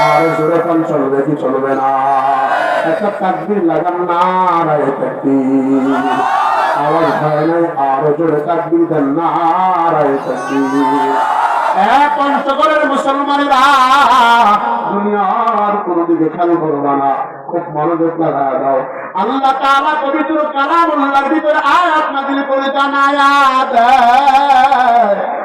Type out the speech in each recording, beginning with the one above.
আর জোরে কোন চলবে কি দুনিয়ার কোনো দিকে খেয়াল করবা না। খুব মনোযোগ লাগা দাও। আল্লাহ তাআলা পবিত্র কালামুল্লাহর ভিতরে আয়াত নাযিল করে জানায়াত ওয়ামা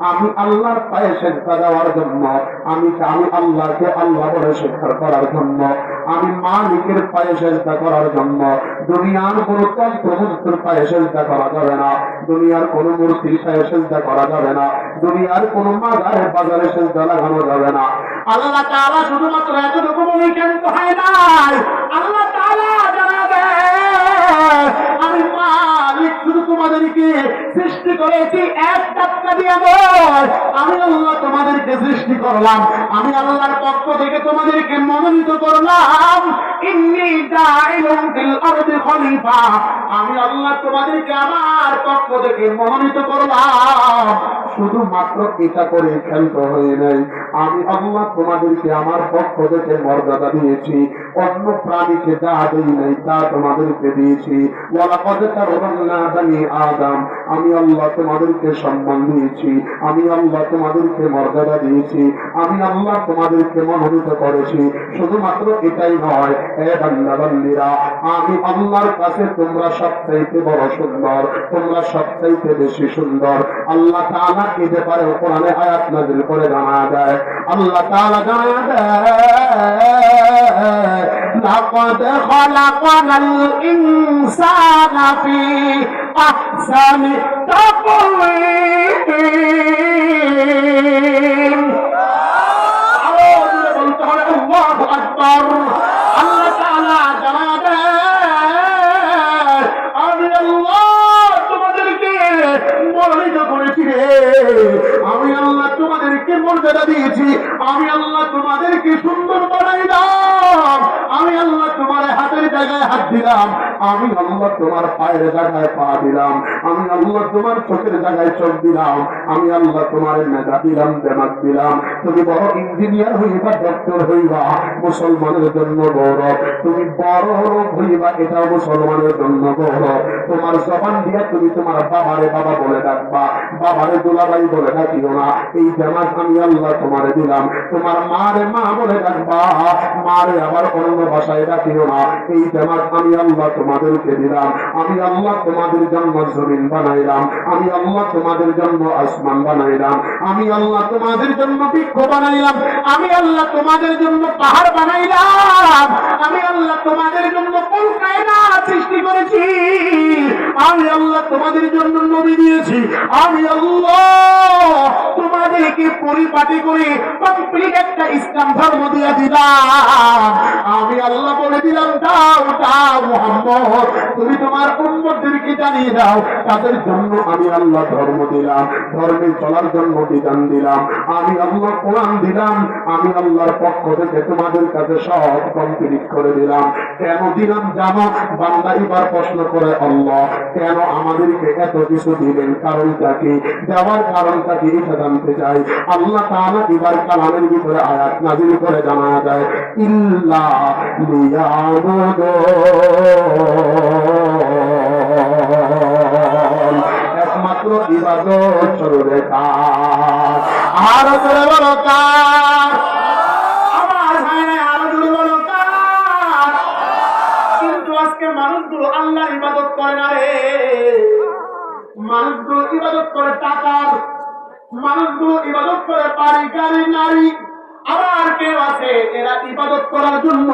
আমি আল্লাহর পায়ে সেজদা দেওয়ার জন্য, আমি আমি আল্লাহকে আল্লাহ বলে স্বীকার করার জন্য। আমি মালিকের পায়ে সেজদা করার জন্য। দুনিয়ার কোন তন্ত্রমন্ত্রের পায়ে সেজদা করা যাবে না। দুনিয়ার কোন মূর্তির পায়ে সেজদা করা যাবে না। দুনিয়ার কোন মাজারে বাজারে সেজদা লাগানো যাবে না। আল্লাহ শুধুমাত্র এতটুকু বলে হয় নাই! আমি আল্লাহ তোমাদেরকে সৃষ্টি করলাম, আমি আল্লাহর পক্ষ থেকে তোমাদেরকে মনোনীত করলাম আমি আল্লাহ তোমাদেরকে আমার পক্ষ থেকে মনোনীত করলাম, শুধুমাত্র এটা করে খেলতে হয়ে নাই। আমি আল্লাহ তোমাদেরকে আমার পক্ষ থেকে মর্যাদা দিয়েছি। অন্য প্রাণীকে যা দেই নাই তা তোমাদেরকে দিয়েছি। আদম, আমি আল্লাহ তোমাদেরকে সম্মান দিয়েছি। আমি আল্লাহ তোমাদেরকে মর্যাদা দিয়েছি। আমি আল্লাহ তোমাদেরকে মনোনীত করেছি। শুধুমাত্র এটাই নয়, হে বান্দা বান্দিরা, আমি আল্লাহর কাছে তোমরা সবচাইতে বড় সুন্দর, তোমরা সবচাইতে বেশি সুন্দর। আল্লাহ তাআলা এই ব্যাপারে কোরআনে আয়াত নাযিল করে জানা দেয় আল্লাহ তাআলা জানা দেয় লাকাদ খালাকানাল ইনসানা ফি আহসানি তোমাদেরকে সুন্দর বানাইলাম। আমি আল্লাহ তোমার হাতের জায়গায় হাত দিলাম। আমি আল্লাহ তোমার পায়ের জায়গায় পা দিলাম। আমি আল্লাহ তোমার চোখের জায়গায় চোখ দিলাম। আমি আল্লাহ তোমার মেধা দিলাম দেমাক দিলাম। তুমি বড় ইঞ্জিনিয়ার হইবা ডক্টর হইবা, মুসলমানের জন্য গৌরব। তুমি বড় হইবা, এটাও মুসলমানের জন্য গৌরব। তোমার জবান দিয়ে তুমি তোমার বাবারে বাবা বলে ডাকবা। বাবারে দুলাবাই বলে ডাকিও না। এই জামাত আমি আল্লাহ তোমারে দিলাম। তোমার মারে মা বলে ডাকবা। মারে আবার অন্য ভাষায় ডাকিও না। এই জামাত আমি আল্লাহ তোমাদেরকে দিলাম। আমি আল্লাহ তোমাদের জন্য জমিন বানাইলাম। আমি আল্লাহ তোমাদের জন্য আসমান বানাইলাম। আমি আল্লাহ তোমাদের জন্য বৃক্ষ বানাইলাম। আমি আল্লাহ তোমাদের জন্য পাহাড় বানাইলাম। আমি আল্লাহ তোমাদের জন্য সৃষ্টি করেছি? আমি আল্লাহ তোমাদের জন্য নবী দিয়েছি। আমি আল্লাহ তোমাদেরকে পরিপাটি করে কমপ্লিট একটা ইসলাম ধর্ম দিয়ে দিলাম। আমি আল্লাহ বলে দিলাম, দাও দাও মোহাম্মদ, তুমি তোমার উন্মতদেরকে জানিয়ে দাও, তাদের জন্য আমি আল্লাহ ধর্ম দিলাম। ধর্মে চলার জন্য বিধান দিলাম। আমি আল্লাহ কোরআন দিলাম। আমি আল্লাহর পক্ষ থেকে তোমাদের কাছে সব কমপ্লিট করে দিলাম। কেন দিলাম জানো? বান্দা এবার প্রশ্ন করে, আল্লাহ, কেন আমাদেরকে এত কিছু দিলেন? কারণটা কি? দেওয়ার কারণটা কি? এটা জানতে চাই। আল্লাহ তাআলা এবার কালামের ভিতরে আয়াত নাজিল করে জানা যায় ইল্লা একমাত্র ইবাদত কার আর চলে বলো মানুষগুলো আল্লাহর ইবাদত করে না রে টাকার মানুষগুলো ইবাদত করে বাড়ি গাড়ি নারী আবার কেউ আছে এরা ইবাদত করার জন্য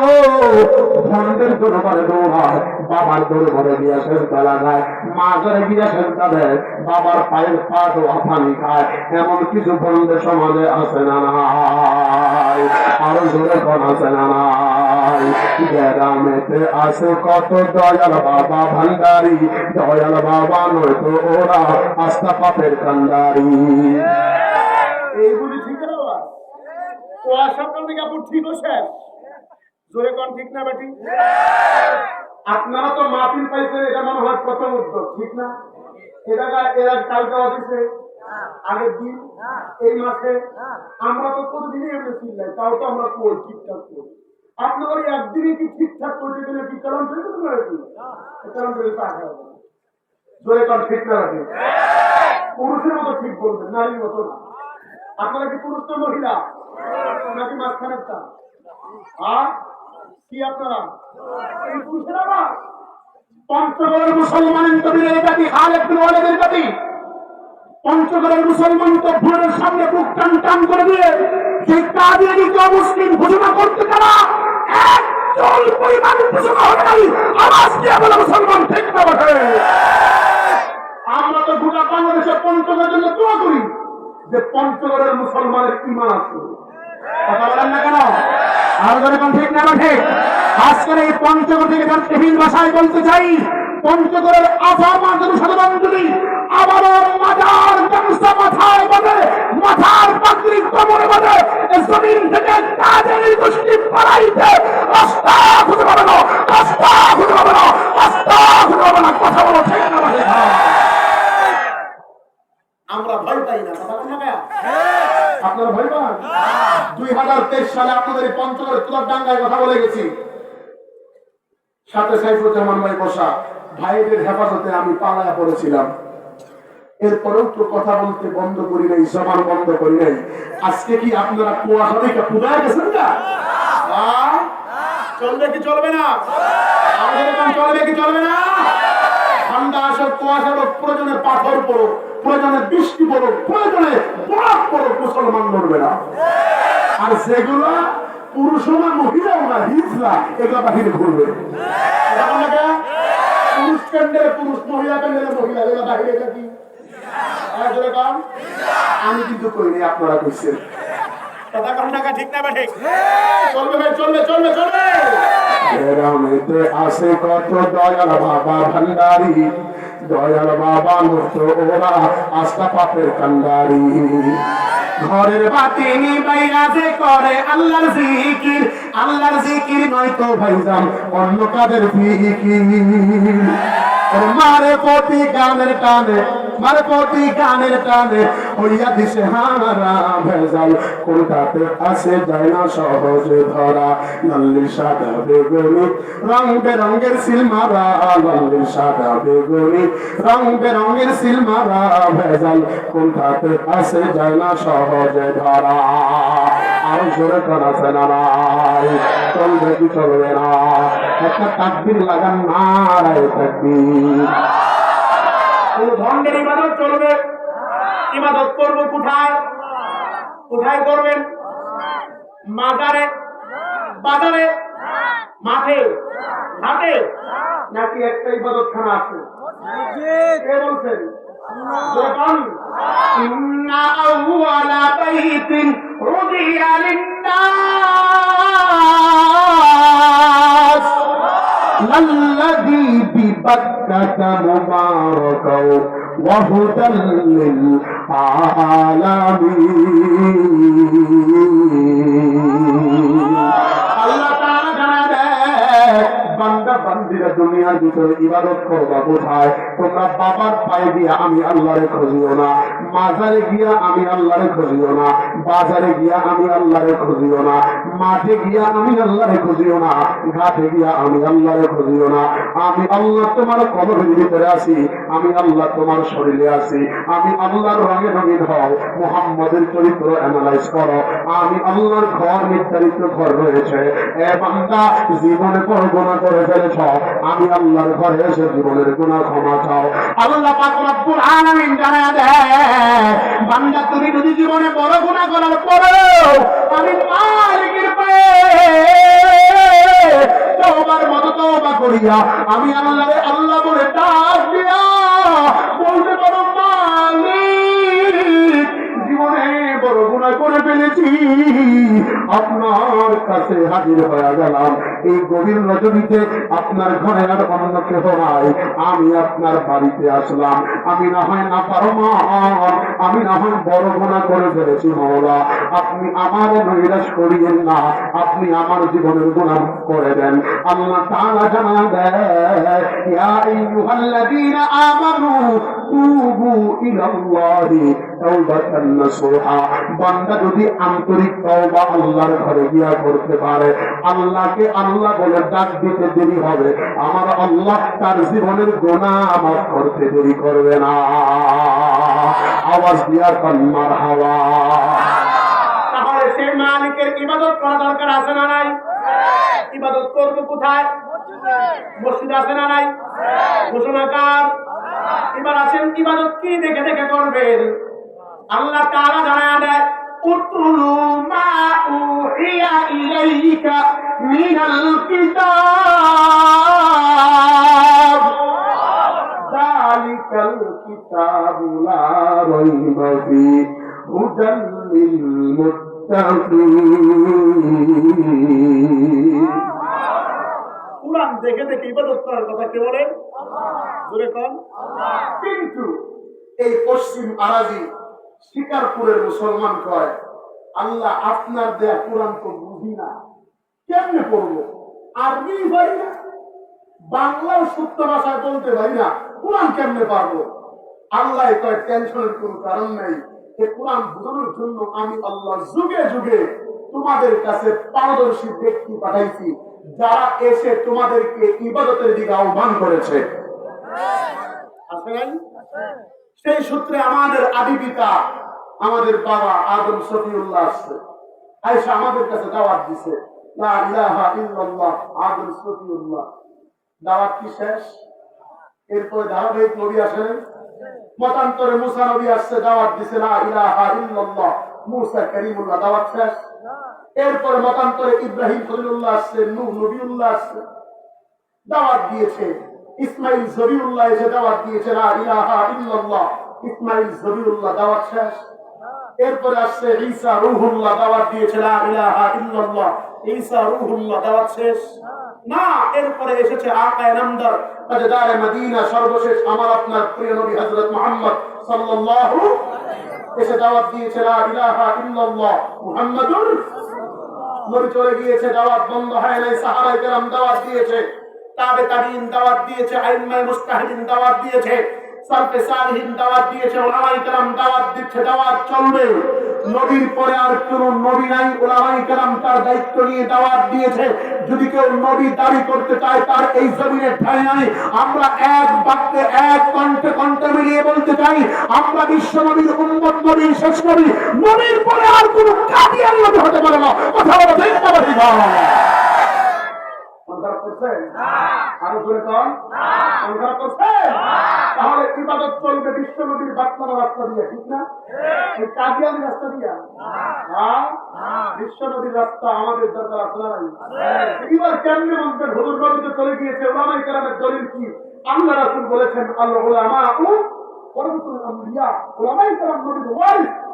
বাবার দরবারে গিয়া সেজদা লাগায় মা ঘরে গিয়া দেয় বাবার পায়ের পা ধোয়া পানি খায়। এমন কিছু বন্ধে সমাজে আছে না আরও জোরে করা না নাই? গ্রামেতে কত দয়াল বাবা ভান্ডারি। দয়াল বাবা নয়তো ওরা আস্থা পাপের না বাবা? কুয়াশা কাপড় ঠিক জোরে কন ঠিক না বেটি? আপনারা তো মাহফিল পাইছেন, এটা মনে হয় প্রথম উদ্যোগ, ঠিক না? এটা এরা আগের দিন, এই মাসে, আমরা তো চিল্লাই, তাও তো আমরা ঠিকঠাক করি আপনার একদিনে কি ঠিকঠাক করতে গেলে কি কারণ কারণ ঠিক না রাখে পুরুষের মতো ঠিক বলবেন, নারীর মতো না। আপনারা কি পুরুষ তো মহিলা? নাকি মাঝখানের তা আর কি আপনারা? পঞ্চগড়ের মুসলমানের কবিরের জাতি পঞ্চগড়ের মুসলমান তো ভোরের সামনে বুক টান টান করে দিয়ে সেই অমুসলিম ঘোষণা করতে তারা এক পরিমাণ ঘোষণা হবে নাই। আওয়াজ বলে মুসলমান, ঠিক না বটে? আমরা তো গোটা বাংলাদেশের পঞ্চগড়ের জন্য করি যে পঞ্চগড়ের মুসলমানের ইমান আছে কথা বলেন না কেন? আরও কোন ঠিক না ঠিক? আজকের এই পঞ্চগড় থেকে ব্যক্তিহীন ভাষায় বলতে চাই পঞ্চগড়ের আফার মাঝে সাধারণ যদি আবারও মাথার গামছা মাথায় রাস্তা খুঁজে রাস্তা খুঁজে পাবে রাস্তা খুঁজে না। কথা বলো, ঠিক না? আমরা ভয় পাই না কথা না? আপনারা ভয় পান? দুই হাজার তেইশ সালে আপনাদের পঞ্চগড়ের তুলার ডাঙ্গায় কথা বলে গেছি। সাথে সাইফুজ্জামান ভাই বসা ভাইদের হেফাজতে আমি পালায়া পড়েছিলাম। এরপরেও তো কথা বলতে বন্ধ করি নাই জবান বন্ধ করি নাই। আজকে কি আপনারা কুয়াশা থেকে পুদায় গেছেন না? আহ? চলবে কি চলবে না? আমাদের চলবে কি চলবে না? ঠান্ডা আসো কুয়াশা প্রয়োজনে পাথর পড়ো প্রয়োজনে বৃষ্টি পড়ো প্রয়োজনে বরফ পড়ো মুসলমান লড়বে না। আর যেগুলো পুরুষ না মহিলাও না হিজলা এগুলো বাহিরে ঘুরবে? পুরুষ প্যান্ডেলে পুরুষ, মহিলা প্যান্ডেলে মহিলা, এগুলো বাহিরে কন। আমি কিন্তু কইনি আপনারা কইছেন। কথা ঠিক না ঠিক? চলবে ভাই, চলবে চলবে চলবে। গ্রামেতে আসে কত দয়াল বাবা ভান্ডারি। দয়াল বাবা মুক্ত ওরা আস্থা পাপের কান্ডারি ঘরের বাতি যে করে আল্লাহর জিকির আল্লাহর জিকির নয় তো ভাইজান অন্য কাদের ফিকির। মারে প্রতি গানের টানে মারে প্রতি গানের টানে হইয়া দিছে হারা ভেজাল। কোনটাতে আসে যায় না সহজে ধরা। লাল্লি, সাদা, বেগুনি, রং বেরঙ্গের সিল মারা। লাল্লি, সাদা, বেগুনি, রং বেরঙ্গের সিল মারা ভেজাল। কোনটাতে আসে যায় না সহজে ধরা। আর জোরে করা সেনা নাই। চলবে কি চলবে না। একটা তাকবির লাগান নারায় তাকবির। কোন ধন্ডের ইবাদত চলবে ইবাদত করব কোথায় কোথায় করবেন মাজারে বাজারে মাঠে ঘাটে নাকি একটা ইবাদত খানা আছে কে বলছেন যখন إن أول بيت رضي للناس الذي ببكة مباركا وهدى للعالمين الله تعالى বান্দা বান্দিরা দুনিয়ার ভিতরে ইবাদত করবা কোথায়? তোমরা বাবার পায়ে দিয়া আমি আল্লাহরে খুঁজিও না। মাজারে গিয়া আমি আল্লাহরে খুঁজিও না। বাজারে গিয়া আমি আল্লাহরে খুঁজিও না। মাঠে গিয়া আমি আল্লাহরে খুঁজিও না। ঘাটে গিয়া আমি আল্লাহরে খুঁজিও না। আমি আল্লাহ তোমার কবরের ভিতরে আছি। আমি আল্লাহ তোমার শরীরে আছি। আমি আল্লাহর রঙে রঙিন হও মোহাম্মদের চরিত্র অ্যানালাইজ করো। আমি আল্লাহর ঘর নির্ধারিত ঘর রয়েছে। এ বান্দা জীবনে বড় গুণা করে ফেলেছ আমি আল্লাহর ঘরে এসে জীবনের গুণা ক্ষমা চাও। আল্লাহ পাক রব্বুল দেয় বান্দা, তুমি যদি জীবনে বড় গুণা করার পরেও আমি তওবার মতো করিয়া আমি আল্লাহরে আল্লাহ বলে ডাক দিয়া বলতে পারো বড় গুণা করে ফেলেছি। আপনার কাছে হাজির হয়ে গেলাম। এই গভীর রজনীতে আপনার ঘরে আর অন্য কেহ নাই। আমি আপনার বাড়িতে আসলাম। আমি না হয় না পারমান আমি না হয় বড় গোনা করে ফেলেছি মহলা আপনি আমার নৈরাশ করিয়েন না। আপনি আমার জীবনের গুণা করে দেন। আল্লাহ তাআলা জানা দেয় তুবু ইলাল্লাহি তাওবাতান নাসুহা। বান্দা যদি আন্তরিক তওবা আল্লাহর ঘরে গিয়া করতে পারে আল্লাহকে আল্লাহ বলে ডাক দিতে দেরি হবে। আমার আল্লাহ তার জীবনের গুনাহ মাফ করতে দেরি করবে না। আওয়াজ দিয়া কন্মার হাওয়া তাহলে সেই মালিকের ইবাদত করা দরকার আছে না নাই? ইবাদত করব কোথায়? মসজিদ। আছে না নাই? ঘোষণাকার এবার আছেন ইবাদত কি দেখে দেখে করবেন আল্লাহ তারা জানায় দেয় উতলু কোরআন দেখে দেখে ইবাদত করার কথা কে বলেন? জোরে কন। কিন্তু এই পশ্চিম আরাজি শিকারপুরের মুসলমান কয় আল্লাহ আপনার দেয়া কোরআন তো বুঝি না। কেমনে পড়ব? আরবি পারি না? বাংলাও শুদ্ধ ভাষায় বলতে পারি না। কোরআন কেমনে পারব? আল্লাহ কয় টেনশনের কোন কারণ নেই। এই কোরআন বোঝানোর জন্য আমি আল্লাহ যুগে যুগে তোমাদের কাছে পারদর্শী ব্যক্তি পাঠাইছি। যারা এসে তোমাদেরকে ইবাদতের দিকে আহ্বান করেছে। সেই সূত্রে আমাদের আদি পিতা আমাদের বাবা আদম শফিউল্লাহ আয়সা আমাদের কাছে দাওয়াত দিছে আদম দাওয়াত কি শেষ? এরপরে ধারাবাহিক নবী আসেন। মতান্তরে মুসা নবী আসছে, দাওয়াত দিছে, লা ইলাহা ইল্লাল্লাহ। মুসা করিমুল্লাহ, দাওয়াত শেষ। এরপরে মতান্তরে ইব্রাহিম খলিলুল্লাহ আসছে, নূহ নবীউল্লাহ আসছে। দাওয়াত দিয়েছে। ইসমাইল জবিউল্লাহ এসে দাওয়াত দিয়েছে ইলাহা ইল্লাল্লাহ। ইসমাইল জবিউল্লাহ, দাওয়াত শেষ। এরপরে আসছে ঈসা রূহুল্লাহ, দাওয়াত দিয়েছে, লা ইলাহা ইল্লাল্লাহ। ঈসা দাওয়াত শেষ। না, এরপরে এসেছে আকায়ে নামদার, তাজদারে মদিনা, সর্বশেষ আমার আপনার প্রিয় নবী হযরত মুহাম্মদ সাল্লাল্লাহু এসে দাওয়াত দিয়েছে, লা ইলাহা ইল্লাল্লাহ, মুহাম্মাদুর চলে গিয়েছে, দাওয়াত বন্ধ হয় নাই কেরাম দাওয়াত দিয়েছে তাবে তাবিন দাওয়াত দিয়েছে মুস্তাহিদিন দাওয়াত দিয়েছে সালফে দাওয়াত দিয়েছে কেরাম দাওয়াত দিচ্ছে, দাওয়াত চলবে। নবীর পরে আর কোন নবী নাই কেরাম তার দায়িত্ব নিয়ে দাওয়াত দিয়েছে। যদি কেউ নবী দাবি করতে চায়, তার এই জমিনে ঠাঁই নাই আমরা এক বাক্যে, এক কণ্ঠে কণ্ঠে মিলিয়ে বলতে চাই, আমরা বিশ্ব নবীর উম্মত, নবীর শেষ নবী, নবীর পরে আর কোন কাদিয়ান নবী হতে পারে না কথা বলা যায় না বাড়ি অনুধাব করছেন আরও জোরে কন অনুধাব করছেন তাহলে রাস্তা আমাদের দরকার নাই? এবার কেমনে বলতেন হুজুর চলে গিয়েছে ওলামাই কেরামের দলিল কি আল্লাহ রাসূল বলেছেন আল্লাহ ওলামা ওয়ারাসাতুল আম্বিয়া ওলামাই কেরাম নবীর ওয়ারিস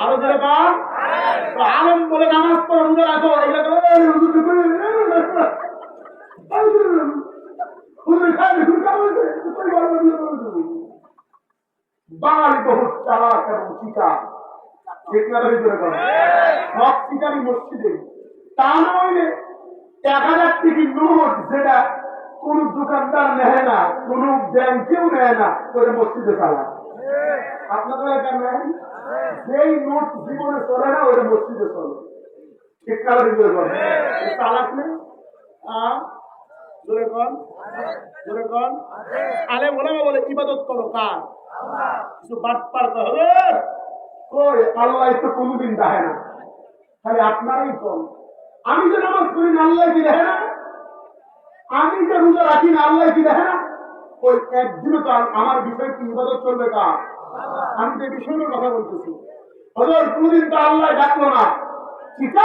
আরও কন তো আলেম বলে নামাজ পড়ো রোজা রাখো তো, করে, করে করে নইলে এক হাজার টিকিট নোট যেটা কোন দোকানদার নেয় না কোন ব্যাংকেও নেয় না ওই মসজিদে চালা আপনাদের এলাকায় নেন যেই নোট জীবনে চলে না ওই মসজিদে চলে। ঠিক না করে করে নেই? আহ? জোরে কন। জোরে কন। আলেম ওলামা বলে ইবাদত করো কার? কিছু বাটপার তো ওই আল্লাহ তো কোনোদিন দেখে না। খালি আপনারাই কম আমি যে নামাজ পড়ি না আল্লাহ কি দেখে না? আমি যে রোজা রাখি না আল্লাহ কি দেখে না? ওই একদিনও তো আমার বিষয় কি ইবাদত চলবে কা আমি তো বিষয় কথা বলতেছি। হজর, কোনদিন তো আল্লাহ ডাকলো না। ঠিক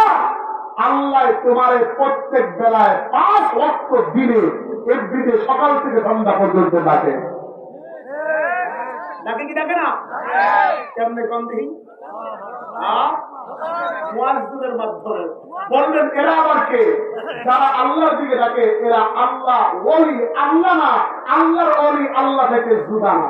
আল্লাহ তোমার প্রত্যেক বেলায় পাঁচ ওয়াক্ত দিনে এভরিডে সকাল থেকে সন্ধ্যা পর্যন্ত ডাকে। এরা আবার কে? আল্লাহর দিকে ডাকে, এরা আল্লাহ আল্লাহ আল্লাহ থেকে জুদা না।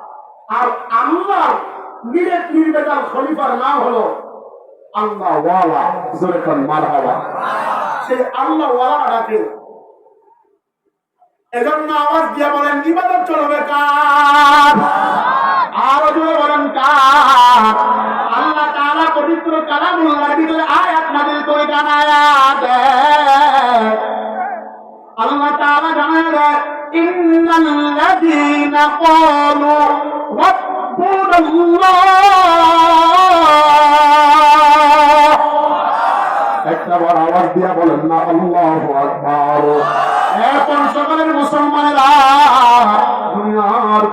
আর আল্লাহ নিরেট নির্বেদার খলিফার নাম হলো আল্লাহ ওয়ালা জোরে কম মারহাবা। সেই আল্লাহ ওয়ালা ডাকে এজন্য আওয়াজ দিয়ে বলেন চলবে কার? আরও জোরে বলেন, কার? আল্লাহ পবিত্র কালামুল্লাহর ভিতরে আয়াত নাযিল করে জানায়া আল্লাহ তাআলা জানায়া দেয় ইন্নাল্লাযীনা ক্বালু রাব্বুনাল্লাহ। একটা বড় আওয়াজ দিয়া বলেন না আল্লাহু মুসলমানেরা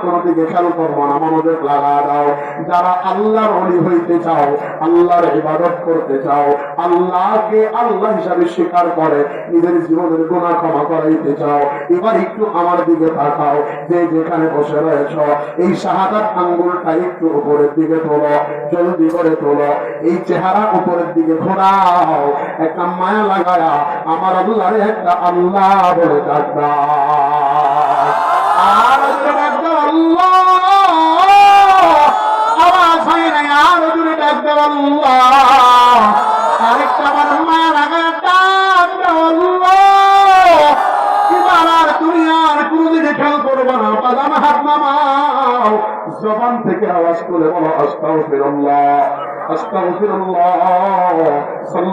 কোন দিকে করব না, মনোযোগ লাগা দাও। যারা আল্লাহর অলি হইতে চাও, আল্লাহর ইবাদত করতে চাও, আল্লাহকে আল্লাহ হিসাবে স্বীকার করে, নিজের জীবনের গুণা ক্ষমা করাইতে চাও, এবার একটু আমার দিকে তাকাও, যে যেখানে বসে রয়েছ, এই শাহাদাত আঙ্গুলটা একটু উপরের দিকে তোলো, জলদি করে তোলো, এই চেহারা উপরের দিকে ঘোরাও, একটা মায়া লাগায়া আমার আল্লাহর একটা আল্লাহ বলে আর ডাক আল্লাহ আওয়াজ হয় না আর এবার আর কোনদিকে খেয়াল করব না, বাদাম হাত নামাও। জবান থেকে আওয়াজ করে বলো আস্তাগফিরুল্লাহ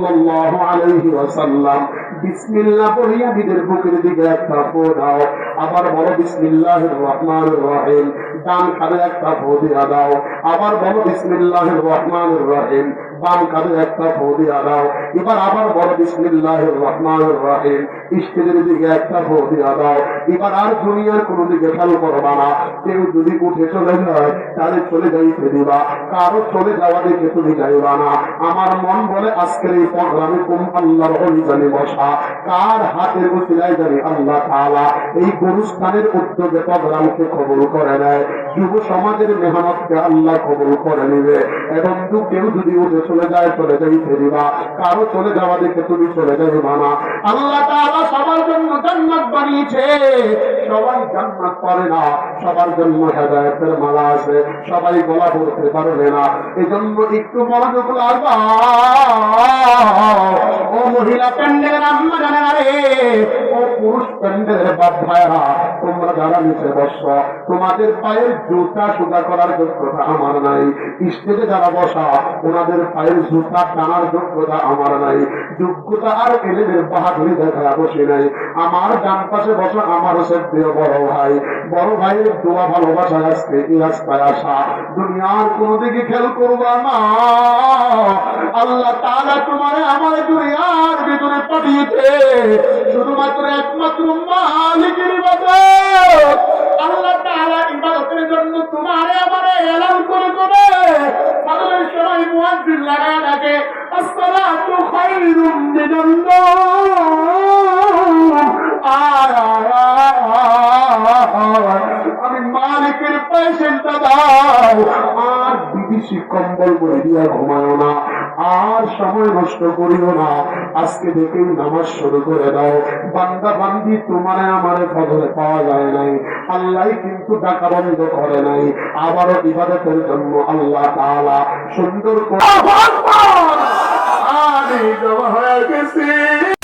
الله ওয়াসাল্লাম। বিসমিল্লাহ পড়িয়া নিজের বুকের দিকে একটা ফো দাও। আবার বলো, বিসমিল্লাহির রহমানির রহিম। ডান কাঁধে একটা ফো দাও। আবার বলো, বিসমিল্লাহির রহমানির রহিম। বাম কাঁধে একটা ফো দিয়া দাও। এবার আবার বলো, বিসমিল্লাহির রহমানির রহিম। স্টেজের দিকে একটা ফো দিয়া দাও। এবার আর দুনিয়ার কোনো দিকে খেয়াল করবা না। কেউ যদি উঠে চলে যায়, তাহলে চলে যাইতে দিবা। কারও চলে যাওয়া দেখে তুমি যাইবা না। আমার মন বলে, আজকের এই প্রোগ্রামে কোন আল্লাহর অভিযানে বসা। কার হাতের উচিলায় জানি আল্লাহ তাআলা। এই গুরুস্থানের উদ্যোগে প্রোগ্রামকে কবুল করে নেয়। যুব সমাজের মেহনতকে আল্লাহ কবুল করে নিবে। এবং তুই কেউ যদি উঠে চলে যায়, চলে যাই ফেরিবা কারও চলে যাওয়া দেখে তুমি চলে যাই মানা আল্লাহ তাআলা সবার জন্য জান্নাত বানিয়েছে। সবাই জান্নাত পারে না, সবার জন্য হেদায়েতের মালা আছে, সবাই গলা পড়তে পারবে না। এজন্য একটু মনোযোগ লাগবা ও মহিলা প্যান্ডেলের আম্মা জানে না রে, ও পুরুষ প্যান্ডেলের বাপ তোমরা যারা নিচে বস, তোমাদের পায়ের জুতা সুতা করার যোগ্যতা আমার নাই। স্টেজে যারা বসা, ওনাদের পায়ের জুতা টানার যোগ্যতা আমার নাই। যোগ্যতা আর এলেদের বাহাদুরি দেখা বসে নাই। আমার ডান পাশে বসা, আমার শ্রদ্ধেয় বড় ভাই, বড় ভাইয়ের দোয়া, ভালোবাসা আজকে এই রাস্তায় আসা দুনিয়ার কোন দিকে খেয়াল করবা না। আল্লাহ তাআলা তোমারে আমার দুনিয়ার ভিতরে পাঠিয়েছে। শুধুমাত্র একমাত্র মালিকের ইবাদত। আল্লাহ তাআলা ইবাদতের জন্য তোমারে আমারে এলান করে করে ফজরের সময় মুয়াজ্জিন লাগায় ডাকে, আসসালাতু খায়রুম মিনান আমি দাও আর বিদেশি কম্বল করে দিয়া ঘুমায় না। আর সময় নষ্ট করিও না। আজকে দেখেই নামাজ শুরু করে দাও। বান্দা বান্দি তোমার আমার ফজরে পাওয়া যায় নাই। আল্লাহ কিন্তু ডাকা বন্ধ করে নাই। আবারও ইবাদতের জন্য আল্লাহ তাআলা সুন্দর করে আর হয়ে গেছে।